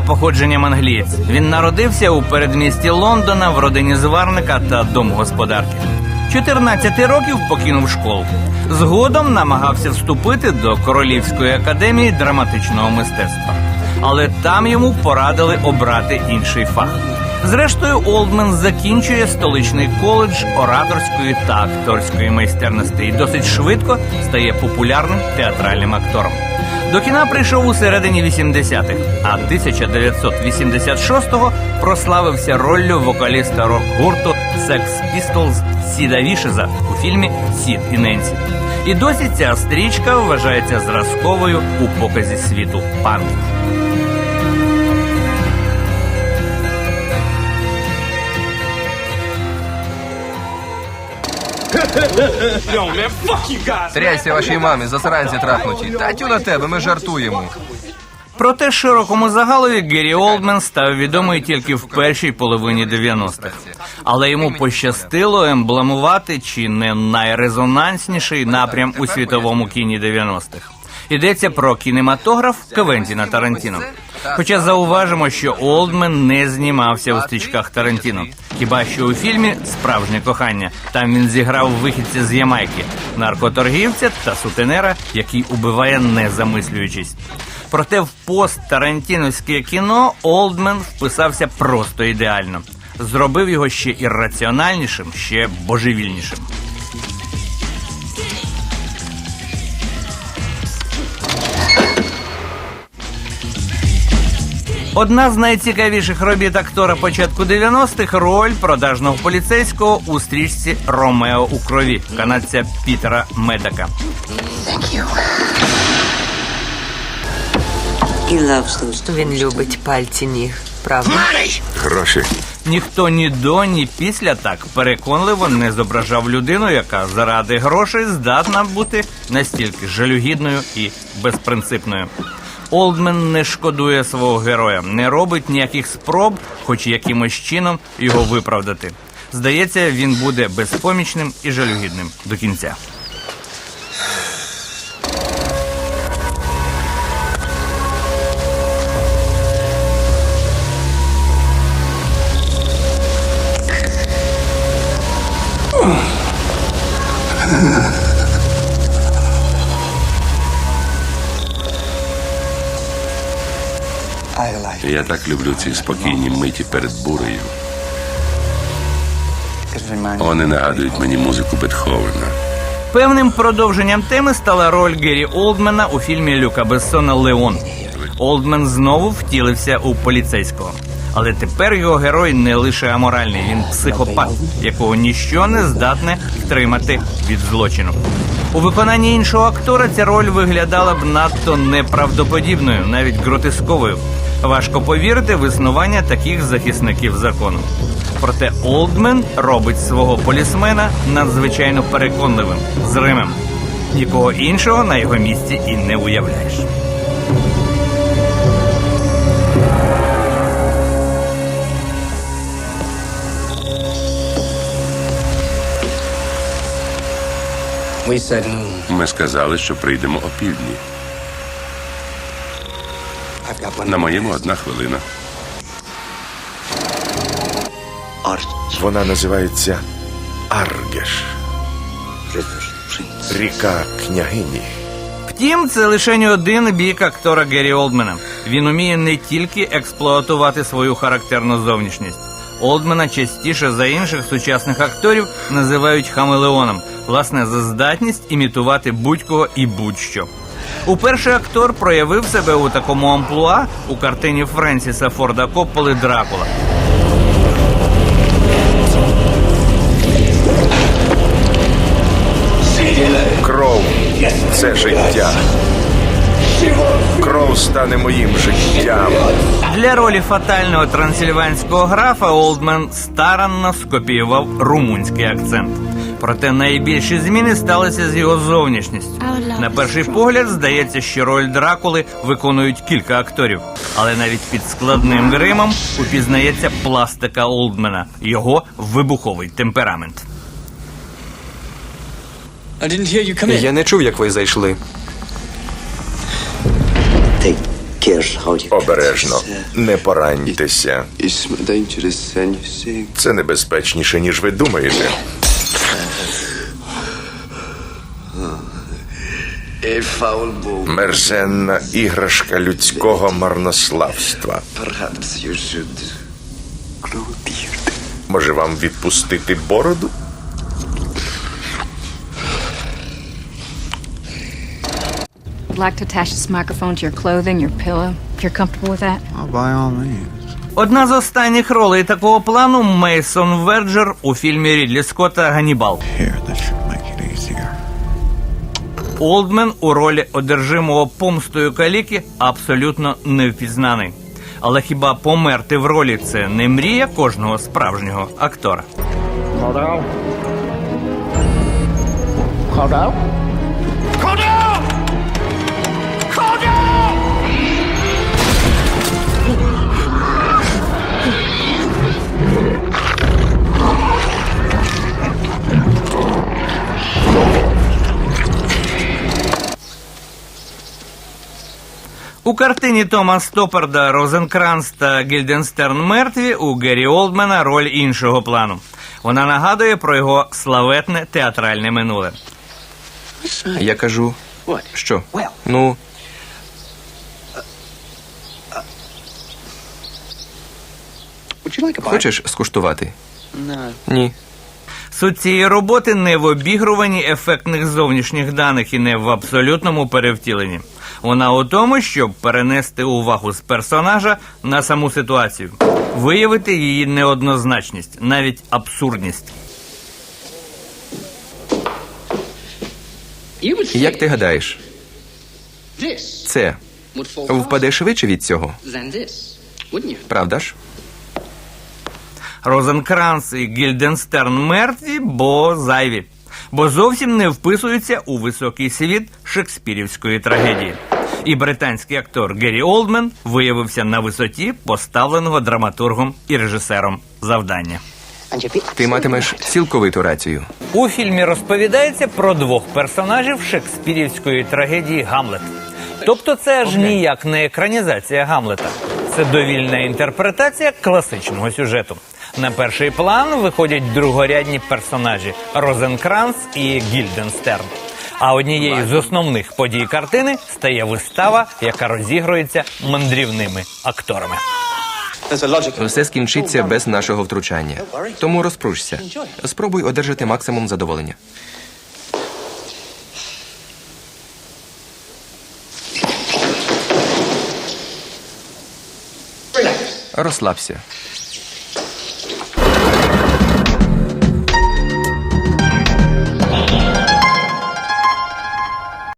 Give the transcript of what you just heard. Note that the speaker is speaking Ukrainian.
походженням англієць. Він народився у передмісті Лондона в родині зварника та домогосподарки. 14 років покинув школу. Згодом намагався вступити до Королівської академії драматичного мистецтва. Але там йому порадили обрати інший фах. Зрештою, Олдмен закінчує столичний коледж ораторської та акторської майстерності і досить швидко стає популярним театральним актором. До кіна прийшов у середині 80-х, а 1986-го прославився роллю вокаліста рок-гурту Sex Pistols Сіда Вішеза у фільмі Сід і Ненсі. І досі ця стрічка вважається зразковою у показі світу панк. Тряйся вашій мамі, засранці трахнуті. Татю на тебе, ми жартуємо. Проте широкому загалові Геррі Олдмен став відомий тільки в першій половині 90-х. Але йому пощастило емблемувати чи не найрезонансніший напрям у світовому кіні 90-х. Йдеться про кінематограф Квентіна Тарантіно. Хоча зауважимо, що Олдмен не знімався у стрічках Тарантіно. Хіба що у фільмі Справжнє кохання там він зіграв вихідця з Ямайки, наркоторгівця та сутенера, який убиває не замислюючись. Проте в пост Тарантіновське кіно Олдмен вписався просто ідеально. Зробив його ще ірраціональнішим, ще божевільнішим. Одна з найцікавіших робіт актора початку 90-х – роль продажного поліцейського у стрічці Ромео у крові канадця Пітера Медака. Він любить пальці ніг, правда? Гроші. Ніхто ні до, ні після так переконливо не зображав людину, яка заради грошей здатна бути настільки жалюгідною і безпринципною. Олдмен не шкодує свого героя, не робить ніяких спроб, хоч якимось чином його виправдати. Здається, він буде безпомічним і жалюгідним до кінця. Я так люблю ці спокійні миті перед бурею. Вони нагадують мені музику Бетховена. Певним продовженням теми стала роль Геррі Олдмена у фільмі Люка Бессона Леон. Олдмен знову втілився у поліцейського. Але тепер його герой не лише аморальний, він психопат, якого ніщо не здатне втримати від злочину. У виконанні іншого актора ця роль виглядала б надто неправдоподібною, навіть гротисковою. Важко повірити в існування таких захисників закону. Проте Олдмен робить свого полісмена надзвичайно переконливим, зримим. Нікого іншого на його місці і не уявляєш. Ми сказали, що прийдемо о На моєму одна хвилина. Вона називається Аргеш, ріка княгині. Втім, це лише один бік актора Геррі Олдмена. Він уміє не тільки експлуатувати свою характерну зовнішність. Олдмена частіше за інших сучасних акторів називають хамелеоном, власне, за здатність імітувати будь-кого і будь-що. Уперше актор проявив себе у такому амплуа у картині Френсіса Форда Копполи Дракула. Кров це життя. Кров стане моїм життям. Для ролі фатального трансильванського графа Олдмен старанно скопіював румунський акцент. Проте найбільші зміни сталися з його зовнішністю. На перший погляд здається, що роль Дракули виконують кілька акторів, але навіть під складним гримом упізнається пластика Олдмена, його вибуховий темперамент. Я не чув, як ви зайшли. Обережно. Не пораньтеся. Це небезпечніше, ніж ви думаєте. Мерзенна іграшка людського марнославства. Може вам відпустити бороду? Like to attach this microphone to your clothing, your pillow, if you're comfortable with that. By all means. Одна з останніх ролей такого плану Мейсон Верджер у фільмі Рідлі Скотта Ганнібал. Here, Олдмен у ролі одержимого помстою каліки абсолютно невпізнаний. Але хіба померти в ролі це не мрія кожного справжнього актора? У картині Тома Стопперда Розенкранц та Гільденстерн мертві у Геррі Олдмена роль іншого плану. Вона нагадує про його славетне театральне минуле. Я кажу, що? Ну, хочеш скуштувати? Ні. Суть цієї роботи не в обігруванні ефектних зовнішніх даних і не в абсолютному перевтіленні. Вона у тому, щоб перенести увагу з персонажа на саму ситуацію, виявити її неоднозначність, навіть абсурдність. Як ти гадаєш, це впаде швидше від цього? Правда ж? Розенкранц і Гільденстерн мертві, бо зайві, бо зовсім не вписуються у високий світ шекспірівської трагедії. І британський актор Геррі Олдмен виявився на висоті поставленого драматургом і режисером завдання. Ти матимеш цілковиту рацію. У фільмі розповідається про двох персонажів шекспірівської трагедії Гамлет. Тобто, це аж ніяк не екранізація Гамлета. Це довільна інтерпретація класичного сюжету. На перший план виходять другорядні персонажі Розенкранц і Гільденстерн. А однією з основних подій картини стає вистава, яка розігрується мандрівними акторами. Все скінчиться без нашого втручання. Тому розпружся. Спробуй одержати максимум задоволення. Розслабся.